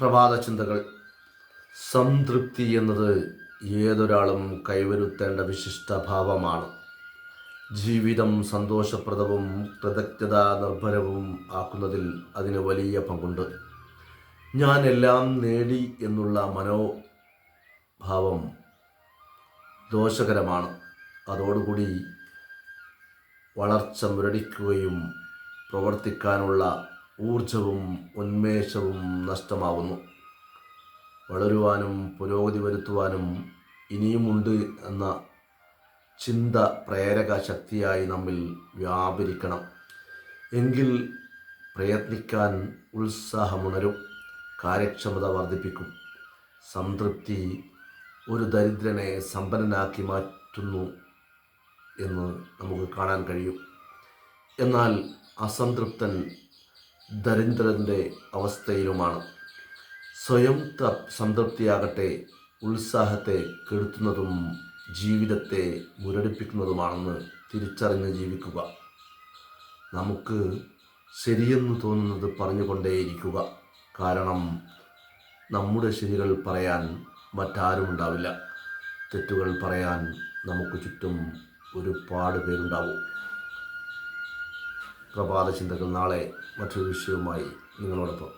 പ്രഭാത ചിന്തകൾ സംതൃപ്തി എന്നത് ഏതൊരാളും കൈവരുത്തേണ്ട വിശിഷ്ട ഭാവമാണ്. ജീവിതം സന്തോഷപ്രദവും കൃതജ്ഞത നിർഭരവും ആക്കുന്നതിൽ അതിന് വലിയ പങ്കുണ്ട്. ഞാൻ എല്ലാം നേടി എന്നുള്ള മനോഭാവം ദോഷകരമാണ്. അതോടുകൂടി വളർച്ച മുരടിക്കുകയും പ്രവർത്തിക്കാനുള്ള ഊർജവും ഉന്മേഷവും നഷ്ടമാവുന്നു. വളരുവാനും പുരോഗതി വരുത്തുവാനും ഇനിയുമുണ്ട് എന്ന ചിന്ത പ്രേരക ശക്തിയായി നമ്മിൽ വ്യാപരിക്കണം. എങ്കിൽ പ്രയത്നിക്കാൻ ഉത്സാഹമുണരും കാര്യക്ഷമത വർദ്ധിപ്പിക്കും. സംതൃപ്തി ഒരു ദരിദ്രനെ സമ്പന്നനാക്കി മാറ്റുന്നു എന്ന് നമുക്ക് കാണാൻ കഴിയും. എന്നാൽ അസംതൃപ്തൻ ദരിദ്രന്റെ അവസ്ഥയിലുമാണ്. സ്വയം സംതൃപ്തിയാകട്ടെ ഉത്സാഹത്തെ കെടുത്തുന്നതും ജീവിതത്തെ മുരടിപ്പിക്കുന്നതുമാണെന്ന് തിരിച്ചറിഞ്ഞ് ജീവിക്കുക. നമുക്ക് ശരിയെന്ന് തോന്നുന്നത് പറഞ്ഞുകൊണ്ടേയിരിക്കുക. കാരണം നമ്മുടെ ശരികൾ പറയാൻ മറ്റാരും ഉണ്ടാവില്ല തെറ്റുകൾ പറയാൻ നമുക്ക് ചുറ്റും ഒരുപാട് പേരുണ്ടാവും. പ്രഭാത ചിന്തകൾ നാളെ മറ്റൊരു വിഷയവുമായി നിങ്ങളോടൊപ്പം.